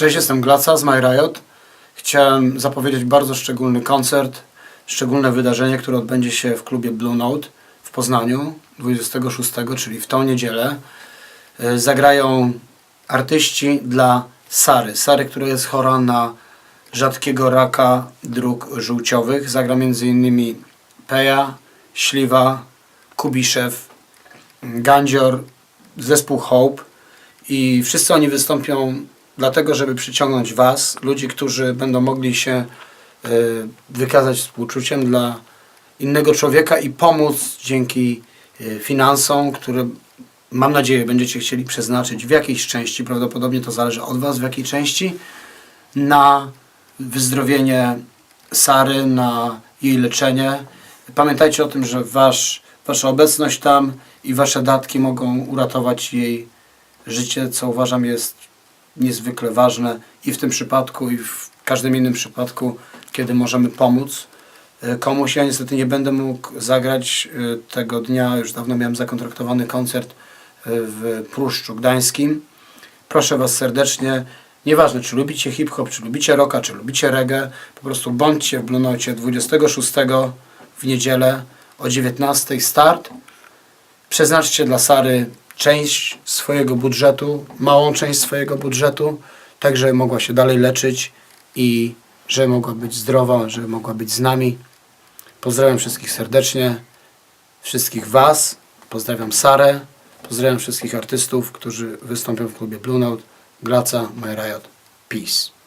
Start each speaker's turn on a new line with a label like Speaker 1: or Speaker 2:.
Speaker 1: Cześć, jestem Glaca z My Riot. Chciałem zapowiedzieć bardzo szczególny koncert, szczególne wydarzenie, które odbędzie się w klubie Blue Note w Poznaniu 26, czyli w tą niedzielę. E, Zagrają artyści dla Sary. Sary, która jest chora na rzadkiego raka dróg żółciowych. Zagra m.in. Peja, Śliwa, Kubiszew, Gandzior, zespół Hope i wszyscy oni wystąpią dlatego, żeby przyciągnąć Was, ludzi, którzy będą mogli się y, wykazać współczuciem dla innego człowieka i pomóc dzięki y, finansom, które mam nadzieję będziecie chcieli przeznaczyć w jakiejś części, prawdopodobnie to zależy od Was, w jakiej części, na wyzdrowienie Sary, na jej leczenie. Pamiętajcie o tym, że wasz, Wasza obecność tam i Wasze datki mogą uratować jej życie, co uważam jest niezwykle ważne i w tym przypadku, i w każdym innym przypadku, kiedy możemy pomóc e, komuś. Ja niestety nie będę mógł zagrać e, tego dnia, już dawno miałem zakontraktowany koncert e, w Pruszczu Gdańskim. Proszę Was serdecznie, nieważne czy lubicie hip-hop, czy lubicie rocka, czy lubicie reggae, po prostu bądźcie w Blue Nocie 26 w niedzielę o 19 start. Przeznaczcie dla Sary część swojego budżetu, małą część swojego budżetu, tak żeby mogła się dalej leczyć i że mogła być zdrowa, że mogła być z nami. Pozdrawiam wszystkich serdecznie, wszystkich Was, pozdrawiam Sarę, pozdrawiam wszystkich artystów, którzy wystąpią w klubie Blue Note, Glaca, My Riot, Peace.